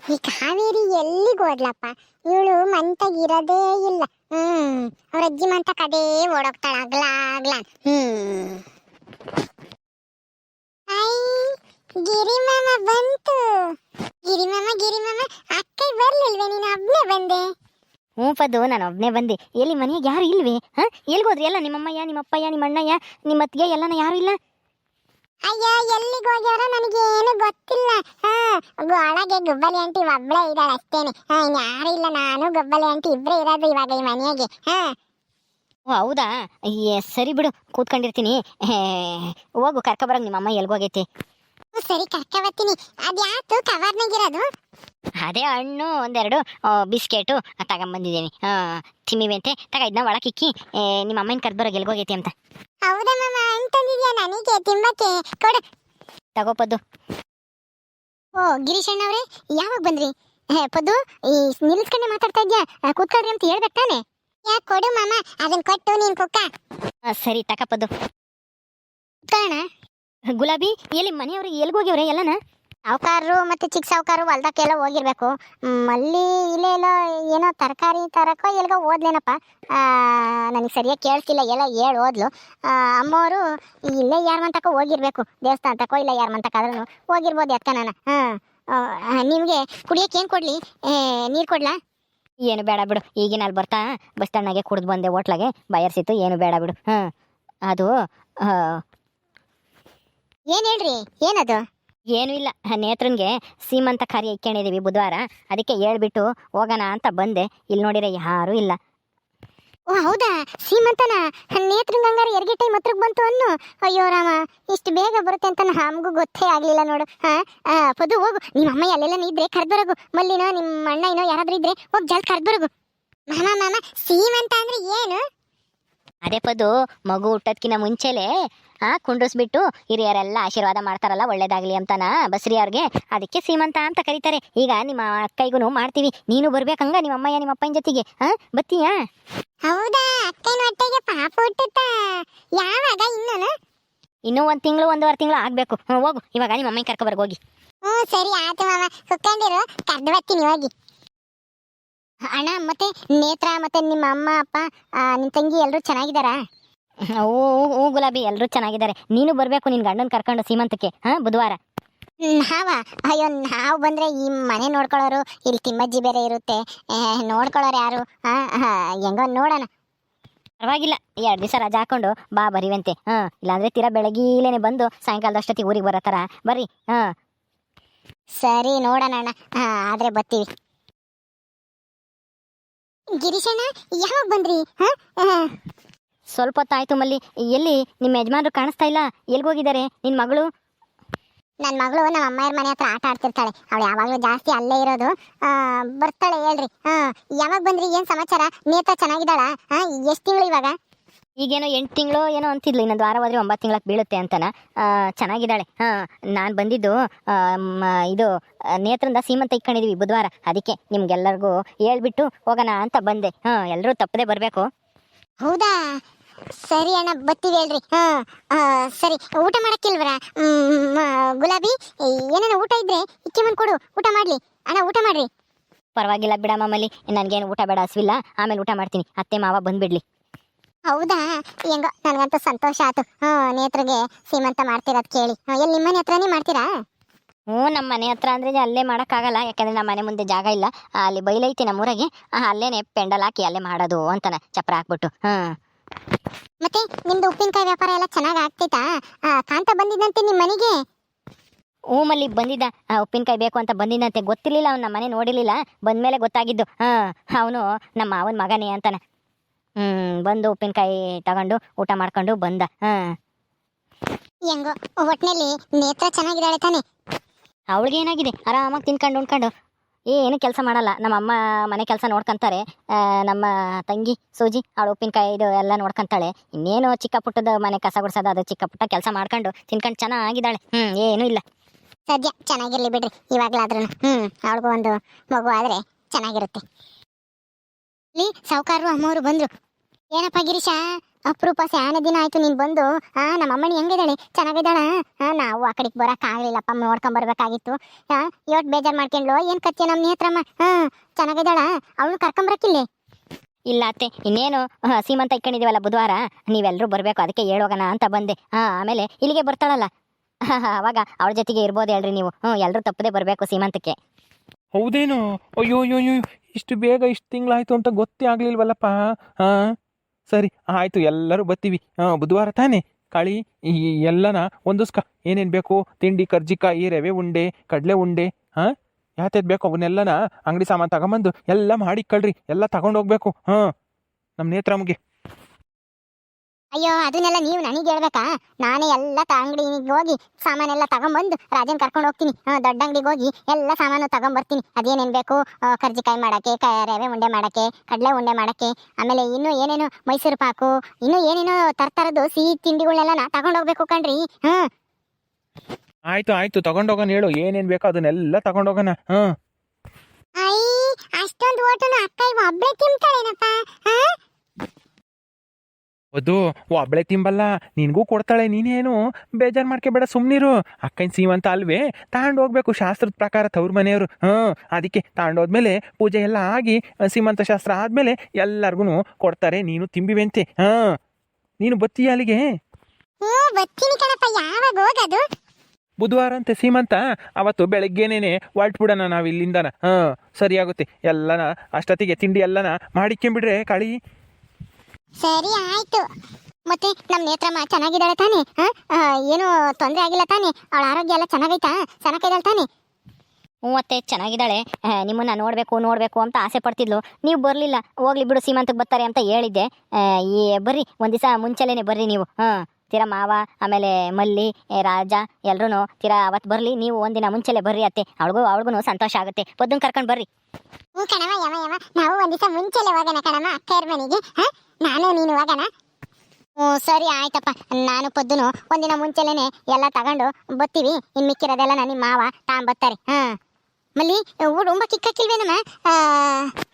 ಈ ಕಾವೇರಿ ಎಲ್ಲಿಗೆ ಹೋಗ್ಲಪ್ಪ ಇವಳು ಮಂತಾಗಿರೋದೇ ಇಲ್ಲ. ಹ್ಮ್, ಅವ್ರ ಅಜ್ಜಿ ಮಂತ ಕದೇ ಓಡೋಗ್ತಾಳ ಅಗ್ಲ ಅಗ್ಲ ಹ್ಮ್. ಐ ಗಿರಿ ಮಾಮ ಬಂತು. ಗಿರಿ ಗಿರಿಮಾಮ ಗಿರಿ ಮಾಮ ಅಕ್ಕ ಬರ್ಲಿಲ್ವೇ, ನೀನು ಒಬ್ನೇ ಬಂದೆ? ಹ್ಞೂ ಪದ್ದು, ನಾನು ಒಬ್ಬನೇ ಬಂದೆ. ಎಲ್ಲಿ ಮನೆಯಾಗ ಯಾರು ಇಲ್ವೇ? ಹಾಂ? ಎಲ್ಗೋದ್ರಿ ಎಲ್ಲ ನಿಮ್ಮಮ್ಮಯ್ಯ, ನಿಮ್ಮಪ್ಪಯ್ಯ ನಿಮ್ಮ ಅಣ್ಣಯ್ಯ ನಿಮ್ಮ ಅತ್ತಿಗೆ ಎಲ್ಲನ ಯಾರು ಇಲ್ಲ? ಅಯ್ಯೋ ಎಲ್ಲಿಗೆ ಹೋಗ್ಯಾರ ನನಗೇನು ಗೊತ್ತಿಲ್ಲ. ಹಾ ಒಳಗೆ ಗುಬ್ಬಲಿ ಆಂಟಿ ಒಬ್ಳೇ ಇದ್ದಾಳೆ ಅಷ್ಟೇನೆ. ಹಾ ಯಾರು ಇಲ್ಲ ನಾನು ಗುಬ್ಬಲಿ ಆಂಟಿ ಇಬ್ರೇ ಇರೋದು ಇವಾಗ ಈ ಮನೆಯಾಗೆ ಹಾ. ಓ ಹೌದಾ? ಏ ಸರಿ ಬಿಡು ಕೂತ್ಕೊಂಡಿರ್ತೀನಿ. ಹೇ, ಹೋಗು ಕರ್ಕೊಬರಂಗ್ ನಿಮ್ಮ ಅಮ್ಮ ಎಲ್ಗೋಗೈತಿ ಸರಿ ಕರ್ಕ ಬರ್ತೀನಿ ಅದ್ಯಾತು ಕವರ್ನಾಗಿರೋದು? ಅದೇ ಹಣ್ಣು ಒಂದೆರಡು ಬಿಸ್ಕೆಟು ತಗೊಂಬಂದಿದ್ದೀನಿ ತಿಮ್ಮಿವೆಂತೆ ತಗ ಇದನ್ನ ಒಳಕಿಕ್ಕಿ ನಿಮ್ಮ ಅಮ್ಮನ ಕರ್ದ್ಬರೋಗಿ ಗೆಲ್ಗೋಗೈತಿ ಅಂತ. ಹೌದಾ ಮಾಮ ಅಂತಂದಿದ್ಯಾ ನನಗೆ? ತಿಂಬಕ್ಕೆ ಕೊಡು. ತಗೋ ಪದ್ದು. ಓ ಗಿರೀಶ್ ಅಣ್ಣವ್ರೆ ಯಾವಾಗ ಬಂದ್ರಿ? ಹೇ, ಪದ್ದು ಈ ನಿಲ್ಸ್ಕೊಂಡೆ ಮಾತಾಡ್ತಾ ಇದ್ಯಾ? ಕೂತ್ಕೊಳ್ರಿ ಅಂತ ಹೇಳ್ಬೇಕು ತಾನೆ. ಯಾಕೆ ಕೊಡು ಮಾಮ ಅದನ್ನ ಕೊಟ್ಟು ನೀನು ಕುಕ್ಕ. ಸರಿ ತಕ ಪದ್ದು. ಕಾರಣ ಗುಲಾಬಿ ಎಲ್ಲಿ ಮನೆಯವ್ರಿಗೆ ಎಲ್ಗೋಗ್ಯವ್ರೆ ಎಲ್ಲನ? ಸಾವುಕಾರರು ಮತ್ತೆ ಚಿಕ್ಕ ಸಾವುಕಾರರು ಹೊಲ್ದಕ್ಕೆಲ್ಲ ಹೋಗಿರ್ಬೇಕು. ಮಲ್ಲಿ ಇಲ್ಲೇ ಎಲ್ಲೋ ಏನೋ ತರಕಾರಿ ತರಕೋ ಎಲ್ಗೋ ಓದ್ಲೇನಪ್ಪ ನನಗೆ ಸರಿಯಾಗಿ ಕೇಳ್ತಿಲ್ಲ ಎಲ್ಲ ಹೇಳಿ ಓದ್ಲು ಅಮ್ಮವರು ಇಲ್ಲೇ ಯಾರು ಮಂತಕ ಹೋಗಿರ್ಬೇಕು. ದೇವಸ್ಥಾನ ತಕೋ ಇಲ್ಲ ಯಾರ ಆದ್ರೂ ಹೋಗಿರ್ಬೋದು ಎತ್ತ ನಾನು ಹಾಂ ನಿಮಗೆ ಕುಡಿಯೋಕೆ ಏನು ಕೊಡಲಿ? ನೀರು ಕೊಡ್ಲಾ? ಏನು ಬೇಡ ಬಿಡು ಈಗಿನ ಅಲ್ಲಿ ಬರ್ತಾ ಬಸ್ ಸ್ಟ್ಯಾಂಡ್ನಾಗೆ ಕುಡ್ದು ಬಂದೆ ಹೋಟ್ಲಾಗೆ ಬಯರ್ಸಿತ್ತು ಏನು ಬೇಡ ಬಿಡು. ಹಾಂ ಅದು ಏನು ಹೇಳ್ರಿ? ಏನದು? ಏನೂ ಇಲ್ಲ. ನೇತ್ರನ್ಗೆ ಸೀಮಂತ ಕಾರ್ಯ ಇಕ್ಕೊಂಡಿದೀವಿ ಬುಧವಾರ. ಅದಕ್ಕೆ ಹೇಳ್ಬಿಟ್ಟು ಹೋಗೋಣ ಅಂತ ಬಂದೆ. ಇಲ್ಲಿ ನೋಡಿದ್ರೆ ಯಾರೂ ಇಲ್ಲ. ಓ ಹೌದಾ? ಸೀಮಂತನ ನೇತ್ರಂಗಂಗಾರ ಎರಗಿ ಟೈಮ್ ಹತ್ರಕ್ಕೆ ಬಂತು ಅನ್ನು. ಅಯ್ಯೋ ರಾಮ ಇಷ್ಟು ಬೇಗ ಬರುತ್ತೆ ಅಂತ ನಮಗೂ ಗೊತ್ತೇ ಆಗಲಿಲ್ಲ ನೋಡು. ಹಾ? ಪದು ಹೋಗು. ನಿಮ್ಮ ಅಮ್ಮ ಅಲ್ಲೆಲ್ಲ ಇದ್ರೆ ಕರ್ದ್ಬರೋಗು. ಮಲ್ಲಿನೋ ನಿಮ್ಮ ಅಣ್ಣ ಏನೋ ಯಾರಾದ್ರೂ ಇದ್ರೆ ಹೋಗಿ ಜಲ್ ಕರ್ದ್ಬರೋಗು. ಮಾಮ ಮಾಮ ಸೀಮಂತ ಅಂದ್ರೆ ಏನು? ಅದೇ ಪದು ಮಗು ಹುಟ್ಟೋದ್ಕಿಂತ ಮುಂಚೆಲೇ ಆ ಕುಂಡ್ರಿಸ್ಬಿಟ್ಟು ಹಿರಿಯರೆಲ್ಲ ಆಶೀರ್ವಾದ ಮಾಡ್ತಾರಲ್ಲ ಒಳ್ಳೇದಾಗ್ಲಿ ಅಂತನ ಬಸ್ರಿ ಅವ್ರಿಗೆ. ಅದಕ್ಕೆ ಸೀಮಂತ ಅಂತ ಕರೀತಾರೆ. ಈಗ ನಿಮ್ಮ ಅಕ್ಕೈಗೂ ಮಾಡ್ತೀವಿ. ನೀನು ಬರ್ಬೇಕಂಗ ನಿಮ್ಮ ಅಮ್ಮಯ್ಯ ನಿಮ್ಮ ಅಪ್ಪನ ಜೊತೆಗೆ. ಹಾ ಬತ್ತೀಯಾ ಹೌದಾ ಅಕ್ಕನ ಹೊಟ್ಟೆಗೆ ಪಾಪ ಹುಟ್ಟುತ್ತಾ. ಯಾವಾಗ ಇನ್ನೂ ಇನ್ನೂ ಒಂದು ತಿಂಗಳು ಒಂದೂವರೆ ತಿಂಗಳು ಆಗಬೇಕು. ಹೋಗು. ಇವಾಗ ನಿಮ್ಮ ಅಮ್ಮನ ಕರ್ಕೊಬರ್ಗ ಹೋಗಿ. ಹ್ಞೂ ಸರಿ ಆಯ್ತು ಮಾಮ. ಕುತ್ಕೊಂಡಿರು. ಕರ್ದು ಬರ್ತೀನಿ ಹೋಗಿ. ಅಣ್ಣ ಮತ್ತೆ ನೇತ್ರ ಮತ್ತೆ ನಿಮ್ಮ ಅಮ್ಮ ಅಪ್ಪ ನಿಮ್ಮ ತಂಗಿ ಎಲ್ಲರೂ ಚೆನ್ನಾಗಿದ್ದಾರಾ? ಓ ಓ ಗುಲಾಬಿ ಎಲ್ಲರೂ ಚೆನ್ನಾಗಿದ್ದಾರೆ. ನೀನು ಬರಬೇಕು ನಿನ್ನ ಗಂಡನ ಕರ್ಕೊಂಡು ಸೀಮಂತಕ್ಕೆ ಹಾಂ ಬುಧವಾರ? ನಾವಾ ಅಯ್ಯೋ ನಾವು ಬಂದ್ರೆ ಈ ಮನೆ ನೋಡ್ಕೊಳ್ಳೋರು ಇಲ್ಲಿ ತಿಮ್ಮಜ್ಜಿ ಬೇರೆ ಇರುತ್ತೆ. ನೋಡ್ಕೊಳ್ಳೋರು ಯಾರು? ಹೆಂಗೋ ನೋಡೋಣ. ಪರವಾಗಿಲ್ಲ. ಎರಡು ದಿವಸ ರಜಾ ಹಾಕೊಂಡು ಬಾ ಬರಿವಂತೆ. ಹಾಂ ಇಲ್ಲಾಂದ್ರೆ ತೀರಾ ಬೆಳಗ್ಗೆಲೇನೆ ಬಂದು ಸಾಯಂಕಾಲದಷ್ಟೊತ್ತಿಗೆ ಊರಿಗೆ ಬರತ್ತಾರ ಬರ್ರಿ ಹಾಂ. ಸರಿ ನೋಡೋಣ ಅಣ್ಣ. ಆದ್ರೆ ಬರ್ತೀವಿ. ಗಿರೀಶಣ್ಣ ಯಾವಾಗ ಬಂದ್ರಿ? ಸ್ವಲ್ಪ ಹೊತ್ತಾಯ್ತು ಮಲ್ಲಿ. ಎಲ್ಲಿ? ನಿಮ್ಮ ಯಜಮಾನರು ಕಾಣಿಸ್ತಾ ಇಲ್ಲ. ಎಲ್ಗೋಗಿದ್ದಾರೆ ನಿನ್ನ ಮಗಳು? ನನ್ನ ಮಗಳು ನಮ್ಮ ಅಮ್ಮಯ್ಯರ ಮನೆ ಹತ್ರ ಆಟ ಆಡ್ತಿರ್ತಾಳೆ. ಅವಳು ಯಾವಾಗಲೂ ಜಾಸ್ತಿ ಅಲ್ಲೇ ಇರೋದು. ಬರ್ತಾಳೆ ಹೇಳ್ರಿ. ಹಾ. ಯಾವಾಗ ಬಂದ್ರಿ? ಏನ್ ಸಮಾಚಾರ? ನೇತ್ರ ಚೆನ್ನಾಗಿದ್ದಾಳ? ಹಾ ಎಷ್ಟ್ ತಿಂಗಳು ಇವಾಗ? ಈಗೇನೋ ಎಂಟು ತಿಂಗಳು ಏನೋ ಅಂತಿದ್ಲು ಇನ್ನೊಂದು ವಾರ ಹೋದ್ರೆ ಒಂಬತ್ತು ತಿಂಗಳಕ್ಕೆ ಬೀಳುತ್ತೆ ಅಂತನ. ಚೆನ್ನಾಗಿದ್ದಾಳೆ. ಹಾಂ ನಾನು ಬಂದಿದ್ದು ಇದು ನೇತ್ರದ ಸೀಮಂತ ಇಟ್ಕೊಂಡಿದೀವಿ ಬುಧವಾರ. ಅದಕ್ಕೆ ನಿಮ್ಗೆಲ್ಲರಿಗೂ ಹೇಳ್ಬಿಟ್ಟು ಹೋಗೋಣ ಅಂತ ಬಂದೆ. ಹಾಂ ಎಲ್ಲರೂ ತಪ್ಪದೆ ಬರಬೇಕು. ಹೌದಾ? ಸರಿ ಅಣ್ಣ ಬತ್ತೀವಿ ಹೇಳ್ರಿ. ಹಾಂ ಸರಿ. ಊಟ ಮಾಡಕ್ಕಿಲ್ವರ? ಗುಲಾಬಿ ಏನೇನೋ ಊಟ ಇದ್ರೆ ಇಚ್ಛೆ ಬಂದ್ ಕೊಡು. ಊಟ ಮಾಡಲಿ. ಅಣ್ಣ ಊಟ ಮಾಡ್ರಿ. ಪರವಾಗಿಲ್ಲ ಬಿಡ ಮಾಮಲ್ಲಿ. ನನಗೇನು ಊಟ ಬೇಡ ಹಸಿವಿಲ್ಲ. ಆಮೇಲೆ ಊಟ ಮಾಡ್ತೀನಿ. ಅತ್ತೆ ಮಾವ ಬಂದ್ಬಿಡ್ಲಿ. ಹೌದಾ? ಹೆಂಗೋ ನನ್ಗಂತೂ ಸಂತೋಷ ಆಯ್ತು. ಹ್ಞೂ ನೇತ್ರಿಗೆ ಸೀಮಂತ ಮಾಡ್ತಿರೋದ್ ಕೇಳಿ. ಎಲ್ಲಿ ಎಲ್ಲಿ ನಿಮ್ಮನೆ ಹತ್ರನೇ ಮಾಡ್ತೀರಾ? ಹ್ಞೂ ನಮ್ಮ ಮನೆ ಹತ್ರ ಅಂದರೆ ಅಲ್ಲೇ ಮಾಡೋಕ್ಕಾಗಲ್ಲ ಯಾಕಂದರೆ ನಮ್ಮ ಮನೆ ಮುಂದೆ ಜಾಗ ಇಲ್ಲ. ಅಲ್ಲಿ ಬೈಲೈತಿ ನಮ್ಮೂರಾಗೆ. ಅಲ್ಲೇ ಅಲ್ಲೇನೆ ಪೆಂಡಲ್ ಹಾಕಿ ಅಲ್ಲೇ ಮಾಡೋದು ಅಂತಾನೆ ಚಪ್ರ ಹಾಕ್ಬಿಟ್ಟು. ಹ್ಞೂ. ಮತ್ತೆ ನಿಮ್ದು ಉಪ್ಪಿನಕಾಯಿ ವ್ಯಾಪಾರ ಎಲ್ಲ ಚೆನ್ನಾಗಿ ಆಗ್ತೈತಾ ಕಾಂತ ಬಂದಿದ್ದಂತೆ ನಿಮ್ಮ ಮನೆಗೆ? ಹ್ಞೂ ಮಲ್ಲಿ ಬಂದಿದ್ದ. ಆ, ಉಪ್ಪಿನಕಾಯಿ ಬೇಕು ಅಂತ ಬಂದಿದ್ದಂತೆ ಗೊತ್ತಿರಲಿಲ್ಲ ಅವ್ನು ನಮ್ಮ ಮನೆ ನೋಡಿರಲಿಲ್ಲ. ಬಂದಮೇಲೆ ಗೊತ್ತಾಗಿದ್ದು. ಹಾಂ ಅವನು ನಮ್ಮ ಮಾವನ ಮಗನೇ ಅಂತಾನೆ. ಬಂದು ಉಪ್ಪಿನಕಾಯಿ ತಗೊಂಡು ಊಟ ಮಾಡ್ಕೊಂಡು ಬಂದ. ಹಾಂ. ಹೆಂಗೋ ಒಟ್ಟಿನಲ್ಲಿ ನೇತ್ರ ಚೆನ್ನಾಗಿದ್ದಾಳೆ ತಾನೆ. ಅವಳಿಗೆ ಏನಾಗಿದೆ? ಆರಾಮಾಗಿ ತಿನ್ಕೊಂಡು ಉಣ್ಕೊಂಡು. ಏನು ಕೆಲಸ ಮಾಡಲ್ಲ. ನಮ್ಮ ಅಮ್ಮ ಮನೆ ಕೆಲಸ ನೋಡ್ಕೊಂತಾರೆ. ನಮ್ಮ ತಂಗಿ ಸೂಜಿ ಅವಳು ಉಪ್ಪಿನಕಾಯಿ ಇದು ಎಲ್ಲ ನೋಡ್ಕೊಂತಾಳೆ. ಇನ್ನೇನು ಚಿಕ್ಕ ಪುಟ್ಟದ ಮನೆ ಕಸ ಗುಡ್ಸೋದು ಅದು ಚಿಕ್ಕ ಪುಟ್ಟ ಕೆಲಸ ಮಾಡ್ಕೊಂಡು ತಿನ್ಕೊಂಡು ಚೆನ್ನಾಗಿದ್ದಾಳೆ. ಹ್ಞೂ ಏನೂ ಇಲ್ಲ. ಸದ್ಯ ಚೆನ್ನಾಗಿರ್ಲಿ ಬಿಡ್ರಿ ಇವಾಗ್ಲಾದ್ರೂ ಹ್ಮ್ ಅವಳಿಗೂ ಒಂದು ಮಗು ಆದ್ರೆ ಚೆನ್ನಾಗಿರುತ್ತೆ. ಇಲ್ಲಿ ಸಾವುಕಾರರು ಅಮ್ಮವರು ಬಂದ್ರು. ಏನಪ್ಪ ಗಿರೀಶ? ಅಪರೂಪ ಸ್ಯಾನ ದಿನ ಆಯ್ತು ನೀನ್ ಬಂದು ಹಾ ನಮ್ಮ ಅಮ್ಮನಿ ಹೆಂಗಿದ್ದಾಳೆ? ಚೆನ್ನಾಗಿದ್ದಾಳ? ಹಾ ನಾವು ಆ ಕಡೆಗೆ ಬರಕ್ ಆಗ್ಲಿಲ್ಲಪ್ಪ ನೋಡ್ಕೊಂಡ್ ಬರ್ಬೇಕಾಗಿತ್ತು. ಆ ಇವತ್ ಬೇಜಾರ್ ಮಾಡ್ಕೊಂಡ್ಲು ಏನ್ ಕತ್ತೆ ನಮ್ಮ ನೇತ್ರಮ್ಮ ಹಾ ಚೆನ್ನಾಗಿದ್ದಾಳ? ಅವಳು ಕರ್ಕೊಂಬರಕ್ಕಿಲ್ಲೇ ಇಲ್ಲ? ಅತ್ತೆ ಇನ್ನೇನು ಸೀಮಂತ ಬುಧವಾರ ಬುಧವಾರ ನೀವೆಲ್ಲರೂ ಬರಬೇಕು ಅದಕ್ಕೆ ಹೇಳೋಗಣ ಅಂತ ಬಂದೆ. ಹಾ ಆಮೇಲೆ ಇಲ್ಲಿಗೆ ಬರ್ತಾಳಲ್ಲ. ಅವಾಗ ಅವ್ರ ಜೊತೆಗೆ ಇರ್ಬೋದು ಹೇಳ್ರಿ ನೀವು. ಹ್ಞೂ ಎಲ್ಲರೂ ತಪ್ಪದೆ ಬರಬೇಕು ಸೀಮಂತಕ್ಕೆ. ಹೌದೇನು? ಅಯ್ಯೋ ಅಯ್ಯೋ ಅಯ್ಯೋ ಇಷ್ಟು ಬೇಗ ಇಷ್ಟು ತಿಂಗಳಾಯಿತು ಅಂತ ಗೊತ್ತೇ ಆಗಲಿಲ್ವಲ್ಲಪ್ಪ? ಹಾಂ, ಸರಿ, ಆಯಿತು, ಎಲ್ಲರೂ ಬರ್ತೀವಿ ಹಾಂ, ಬುಧವಾರ ತಾನೇ? ಕಾಳಿ, ಈ ಎಲ್ಲನ ಒಂದಿಸ್ಕ ಏನೇನು ಬೇಕು? ತಿಂಡಿ, ಕರ್ಜಿಕಾಯಿ, ರವೆ ಉಂಡೆ, ಕಡಲೆ ಉಂಡೆ, ಹಾಂ? ಯಾತೇದು ಬೇಕು ಅವನ್ನೆಲ್ಲನ ಅಂಗಡಿ ಸಾಮಾನು ತಗೊಂಬಂದು ಎಲ್ಲ ಮಾಡಿ ಕಳ್ರಿ ಎಲ್ಲ ತಗೊಂಡೋಗ್ಬೇಕು. ಹಾಂ ನಮ್ಮ ನೇತ್ರಮ್ಗೆ ಅಯ್ಯೋ ಅದನ್ನೆಲ್ಲ ನೀವು ನನಗೆ ಹೇಳ್ಬೇಕಾ? ನಾನೇ ಎಲ್ಲ ಅಂಗಡಿಗೆ ಹೋಗಿ ಸಾಮಾನೆಲ್ಲ ತಗೊಂಬಂದು ರಾಜನ್ ಕರ್ಕೊಂಡು ಹೋಗ್ತೀನಿ. ದೊಡ್ಡ ಅಂಗಡಿಗೆ ಹೋಗಿ ಎಲ್ಲ ಸಾಮಾನು ತಗೊಂಬರ್ತೀನಿ. ಅದೇನೇನು ಬೇಕು? ಕರ್ಜಿಕಾಯಿ ಮಾಡಕ್ಕೆ ಕ ರವೆ ಉಂಡೆ ಮಾಡಕ್ಕೆ ಕಡಲೆ ಉಂಡೆ ಮಾಡಕ್ಕೆ ಆಮೇಲೆ ಇನ್ನೂ ಏನೇನು ಮೈಸೂರು ಪಾಕು ಇನ್ನೂ ಏನೇನೋ ತರ್ತರದ್ದು ಸಿಹಿ ತಿಂಡಿಗಳನ್ನೆಲ್ಲ ನಾ ತಗೊಂಡೋಗ್ಬೇಕು ಕಣ್ರಿ. ಹ್ಞೂ ಆಯ್ತು ಆಯ್ತು ತಗೊಂಡೋಗೋಣ ಹೇಳು. ಏನೇನು ಬೇಕೋ ಅದನ್ನೆಲ್ಲ ತಗೊಂಡೋಗೋಣ ಹಾಂ. ಅಷ್ಟೊಂದು ಓಟನು ಅಕ್ಕ ಒಬ್ಬಳೇ ತಿಂತಾಳೇನಪ್ಪ? ಅದು ಒಬ್ಳೆ ತಿಂಬಲ್ಲ ನಿನಗೂ ಕೊಡ್ತಾಳೆ ನೀನೇನು? ಬೇಜಾರು ಮಾಡ್ಕೋಬೇಡ ಸುಮ್ಮನಿರು ಅಕ್ಕನ ಸೀಮಂತ ಅಲ್ವೇ? ತಗೊಂಡು ಹೋಗ್ಬೇಕು ಶಾಸ್ತ್ರದ ಪ್ರಕಾರ ತವ್ರ ಮನೆಯವರು. ಹಾಂ ಅದಕ್ಕೆ ತಗೊಂಡೋದ್ಮೇಲೆ ಪೂಜೆ ಎಲ್ಲ ಆಗಿ ಸೀಮಂತ ಶಾಸ್ತ್ರ ಆದಮೇಲೆ ಎಲ್ಲರಿಗೂ ಕೊಡ್ತಾರೆ ನೀನು ತಿಂಬಿವೆಂತೆ. ಹಾಂ ನೀನು ಬತ್ತೀಯ ಅಲ್ಲಿಗೆ? ಬುಧವಾರ ಅಂತೆ ಸೀಮಂತ ಅವತ್ತು ಬೆಳಗ್ಗೆನೇನೆ ಹೊರಟ್ಬಿಡೋಣ ನಾವು ಇಲ್ಲಿಂದನ ಹಾಂ ಸರಿಯಾಗುತ್ತೆ. ಎಲ್ಲನ ಅಷ್ಟೊತ್ತಿಗೆ ತಿಂಡಿ ಎಲ್ಲನ ಮಾಡಿಕೊಂಬಿಡ್ರೆ ಕಾಳಿ. ಸರಿ, ಆಯ್ತು. ಮತ್ತೆ ನಮ್ಮ ನೇತ್ರಮ್ಮ ಚೆನ್ನಾಗಿದ್ದಾಳೆ ತಾನೆ? ಏನು ತೊಂದರೆ ಆಗಿಲ್ಲ ತಾನೆ? ಅವಳ ಆರೋಗ್ಯ ಎಲ್ಲ ಚೆನ್ನಾಗೈತಾ? ಚೆನ್ನಾಗಿದ್ದಾಳೆ ತಾನೆ? ಹ್ಞೂ ಮತ್ತೆ ಚೆನ್ನಾಗಿದ್ದಾಳೆ. ನಿಮ್ಮನ್ನ ನೋಡಬೇಕು ನೋಡಬೇಕು ಅಂತ ಆಸೆ ಪಡ್ತಿದ್ಲು. ನೀವು ಬರಲಿಲ್ಲ. ಹೋಗ್ಲಿ ಬಿಡು ಸೀಮಂತಕ್ಕೆ ಬರ್ತಾರೆ ಅಂತ ಹೇಳಿದ್ದೆ. ಈ ಬರ್ರಿ, ಒಂದು ದಿವಸ ಮುಂಚೆಲೇನೆ ಬರ್ರಿ ನೀವು. ಹಾಂ. ತೀರಾ ಮಾವ, ಆಮೇಲೆ ಮಲ್ಲಿ ರಾಜ ಎಲ್ಲರೂ ತೀರಾ ಅವತ್ತು ಬರಲಿ, ನೀವು ಒಂದಿನ ಮುಂಚೆಲೆ ಬರ್ರಿ ಅತ್ತೆ. ಅವಳಿಗೂ ಅವಳಿಗೂ ಸಂತೋಷ ಆಗುತ್ತೆ. ಪೊದ್ದನ್ ಕರ್ಕೊಂಡು ಬರ್ರಿ. ಹ್ಞೂ ಕಣವ ಯಮ ಯಮ ನಾವು ಒಂದು ದಿವಸ ಮುಂಚೆಲೆ ಹೋಗೋಣ ಮನೆಗೆ ನಾನು, ನೀನು ಹೋಗೋಣ? ಹ್ಞೂ, ಸರಿ ಆಯ್ತಪ್ಪ. ನಾನು ಪೊದ್ದುನು ಒಂದಿನ ಮುಂಚೆಲೇ ಎಲ್ಲ ತಗೊಂಡು ಬತ್ತೀವಿ. ಇನ್ನು ಮಿಕ್ಕಿರೋದೆಲ್ಲ ನಿಮ್ಮ ಮಾವ ತಾಂಬತ್ತಾರೆ. ಹಾ ಮಲ್ಲಿ ಉಂಬ ಕಿಕ್ಕಿಲ್ವೇನಮ್ಮ ಅವರು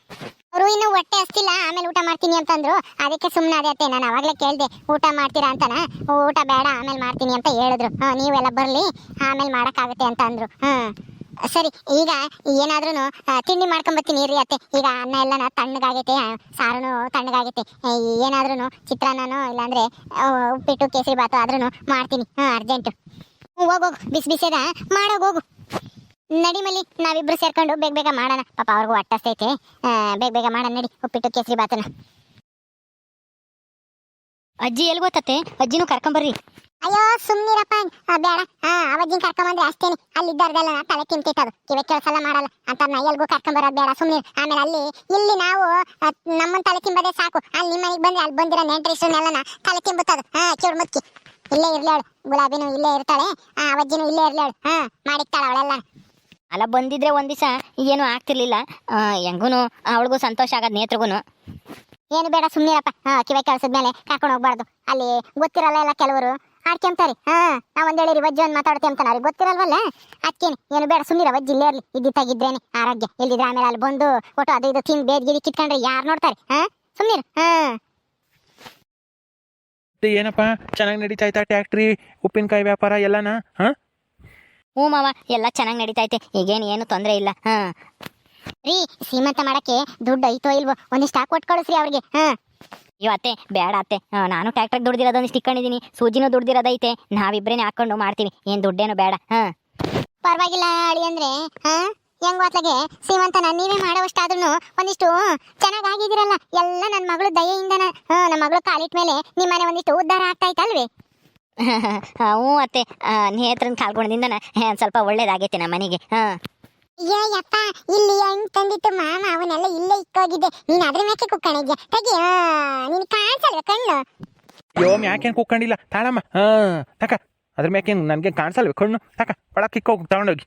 ಹಸ್ತಿಲ್ಲ ಆಮೇಲೆ ಊಟ ಮಾಡ್ತೀನಿ ಅಂತಂದ್ರು. ಅದಕ್ಕೆ ಸುಮ್ಮನೆ ಅದೇ ಅತ್ತೆ, ನಾನು ಅವಾಗಲೇ ಕೇಳಿದೆ, ಊಟ ಮಾಡ್ತೀರಾ ಅಂತನ? ಊಟ ಬೇಡ, ಆಮೇಲೆ ಮಾಡ್ತೀನಿ ಅಂತ ಹೇಳಿದ್ರು. ಹಾಂ ನೀವೆಲ್ಲ ಬರಲಿ, ಆಮೇಲೆ ಮಾಡೋಕ್ಕಾಗುತ್ತೆ ಅಂತ ಅಂದ್ರು. ಹಾಂ ಸರಿ, ಈಗ ಏನಾದ್ರೂ ತಿಂಡಿ ಮಾಡ್ಕೊಂಬತ್ತೀನಿ ಇರ್ರಿ ಅತ್ತೆ. ಈಗ ಅನ್ನ ಎಲ್ಲ ತಣ್ಣಗಾಗೈತೆ ಸಾರು ಸಾರುನು ತಣ್ಣಗಾಗೈತೆ. ಏನಾದ್ರೂ ಚಿತ್ರಾನ್ನನೋ, ಇಲ್ಲಾಂದ್ರೆ ಉಪ್ಪಿಟ್ಟು, ಕೇಸರಿ ಬಾತು ಆದ್ರೂ ಮಾಡ್ತೀನಿ. ಹಾಂ ಅರ್ಜೆಂಟು ಹೋಗೋಗು ಬಿಸಿ ಬಿಸಿದ ಮಾಡೋಗೋಗು ನಡಿ ಮಲ್ಲಿ, ನಾವಿಬ್ರು ಸೇರ್ಕೊಂಡು ಬೇಗ ಬೇಗ ಮಾಡೋಣ. ಪಾಪ ಅವ್ರಿಗೂ ಅಟ್ಟಸ್ತೈತೆ ಬೇಗ ಬೇಗ ಮಾಡೋಣ, ನಡಿ, ಉಪ್ಪಿಟ್ಟು, ಕೇಸರಿ ಬಾತನ ಅಜ್ಜಿ ಎಲ್ಲಿ ಗೊತ್ತತ್ತೆ? ಅಜ್ಜಿನೂ ಕರ್ಕೊಂಬರ್ರಿ. ಅಯ್ಯೋ ಸುಮ್ಮನಿರಪ್ಪ ಬೇಡ. ಹಾ ಅವಜ್ಜಿನ ಕರ್ಕೊಂಬಂದ್ರೆ ಅಷ್ಟೇನೆ. ಅಲ್ಲಿದ್ದಾರ್ದಲ್ಲ ತಲೆ ತಿಂತೈತದು ಕಿವೆ ಕೆಲಸಲ್ಲ ಮಾಡಲ್ಲ. ಅಂತ ನಾ ಎಲ್ಗೂ ಕರ್ಕೊಂಬರೋದು ಬೇಡ ಸುಮ್ಮನೆ ಆಮೇಲೆ ಅಲ್ಲಿ, ಇಲ್ಲಿ ನಾವು ನಮ್ಮನ್ನ ತಲೆ ತಿಂಬದೇ ಸಾಕು. ಅಲ್ಲಿ ನಿಮ್ಮ ಮನೆಗೆ ಬಂದ್ರೆ ಅಲ್ಲಿ ಬಂದಿರೋ ನೆಂಟ್ರಿಸ್ಟನ್ನೆಲ್ಲ ತಲೆ ತಿಂಬುತ್ತದು. ಹಾ ಕಿವ್ರು ಮುಚ್ಚಿ ಇಲ್ಲೇ ಇರ್ಲೇಳು ಗುಲಾಬಿನೂ ಇಲ್ಲೇ ಇರ್ತಾಳೆ. ಆ, ಅವಜ್ಜಿನೂ ಇಲ್ಲೇ ಇರ್ಲೇಳು ಹಾ, ಮಾಡಿಕ್ತಾಳ ಅವಳೆಲ್ಲ. ಅಲ್ಲ ಬಂದಿದ್ರೆ ಒಂದು ದಿವಸ ಏನು ಆಗ್ತಿರ್ಲಿಲ್ಲ. ಹೆಂಗೂ ಅವಳಿಗೂ ಸಂತೋಷ ಆಗೋದು ನೇತ್ರಗೂ ಏನು ಬೇಡ ಸುಮ್ಮನೆಪ್ಪ ಹಾ ಕಿವೆ ಕೆಲ್ಸದ್ಮೇಲೆ ಕರ್ಕೊಂಡು ಹೋಗ್ಬಾರ್ದು. ಅಲ್ಲಿ ಗೊತ್ತಿರಲ್ಲ ಎಲ್ಲ ಕೆಲವರು. ಆಡ್ಕೊಂತಾರೆ ಹಾ ನಾವ್ ಒಂದ್ ಹೇಳಿ ವಜ್ಜಿ ಒಂದ್ ಮಾತಾಡ್ತೇವೆ ಅಂತಾನೆ. ಅವ್ರಿಗೆ ಗೊತ್ತಿರಲ್ವಲ್ಲ? ಅದಕ್ಕೇನೆ ಏನು ಬೇಡ ಸುಮ್ಮನಿರ ವಜ್ಜಿ ಇಲ್ಲೇ ಇರ್ಲಿ. ಇದ್ದಿತ್ತಾಗಿದ್ರೇನೆ ಆರೋಗ್ಯ. ಎಲ್ಲಿದ್ರೆ ಆಮೇಲೆ ಅಲ್ಲಿ ಬಂದು ಒಟ್ಟು ಅದು ಇದು ತಿಂದು ಬೇದ್ ಗಿದಿ ಕಿತ್ಕೊಂಡ್ರೆ ಯಾರು ನೋಡ್ತಾರೆ? ಹಾ ಸುಮ್ಮನಿರು ಹಾ ಏನಪ್ಪಾ ಏನಪ್ಪ ಚೆನ್ನಾಗಿ ನಡೀತಾ ಇತ್ತ ಟ್ಯಾಕ್ಟ್ರಿ ಉಪ್ಪಿನಕಾಯಿ ವ್ಯಾಪಾರ ಎಲ್ಲನ? ಹಾಂ ಹ್ಞೂ ಮಾವ, ಎಲ್ಲ ಚೆನ್ನಾಗಿ ನಡೀತೈತೆ. ಈಗೇನು ಏನು ತೊಂದರೆ ಇಲ್ಲ. ಹಾಂ. ರೀ, ಸೀಮಂತ ಮಾಡಕ್ಕೆ ದುಡ್ಡು ಐತೋ ಇಲ್ವೋ, ಒಂದಿಷ್ಟು ಹಾಕಿ ಕೊಟ್ಟು ಕಳಿಸ್ರಿ ಅವ್ರಿಗೆ. ಹಾಂ. ಅಯ್ಯೋ ಅತ್ತೆ ಬೇಡ ಅತ್ತೆ. ನಾನು ಟ್ಯಾಕ್ಟ್ರಿಗೆ ದುಡ್ದಿರೋದೊಂದಿಷ್ಟು ಇಟ್ಕೊಂಡಿದ್ದೀನಿ ಸೂಜಿನೂ ದುಡ್ದಿರೋದೈತೆ. ನಾವಿಬ್ರೇನೆ ಹಾಕೊಂಡು ಮಾಡ್ತೀವಿ. ಏನು ದುಡ್ಡೇನು ಬೇಡ ಹಾಂ. ಪರವಾಗಿಲ್ಲ ಅಳಿ ಅಂದ್ರೆ, ಹಾಂ? ಹೆಂಗ್ ಸೀಮಂತ ಸೀಮಂತನ ನೀವೇ ಮಾಡೋವಷ್ಟಾದ್ರೂ ಒಂದಿಷ್ಟು ಚೆನ್ನಾಗಿ ಆಗಿದಿರಲ್ಲ ಎಲ್ಲ ನನ್ನ ಮಗಳು ದಯೆಯಿಂದ ನಮ್ಮ ಮಗಳು ಕಾಲಿಟ್ಟ ಮೇಲೆ ನಿಮ್ಮನೆ ಒಂದಿಷ್ಟು ಉದ್ಧಾರ ಆಗ್ತಾ ಹ್ಞೂ ಅತ್ತೆ. ನೇತ್ರನ ಕಾಲ್ಗುಣದಿಂದನ ಒಂದು ಸ್ವಲ್ಪ ಒಳ್ಳೇದಾಗೈತೆ ನಮ್ಮ ಮನೆಗೆ. ಹಾಂ. ಅಯ್ಯಪ್ಪ ಇಲ್ಲಿ ಹೆಂಗ್ ತಂದಿತ್ತು ಮಾಮ ಅವನೆಲ್ಲ ಇಲ್ಲೇ ಇಕ್ಕೋಗಿದ್ದೆ. ನೀನ್ ಅದ್ರ ಮೇಲೆ ಕುಕ್ಕಣಿದ್ಯಾ ತಗಿ ನಿನ್ ಕಾಣಿಸಲ್ವ ಕಣ್ಣು? ಅಯ್ಯೋ ಮ್ಯಾಕೇನು ಕುಕ್ಕಂಡಿಲ್ಲ ತಾಳಮ್ಮ ಹಾ ತಕ. ಅದ್ರ ಮ್ಯಾಕೇನು ನನಗೆ ಕಾಣಿಸಲ್ವ ಕಣ್ಣು? ತಕ ಒಳಕ್ಕೆ ಇಕ್ಕೋಗಿ ತಗೊಂಡೋಗಿ.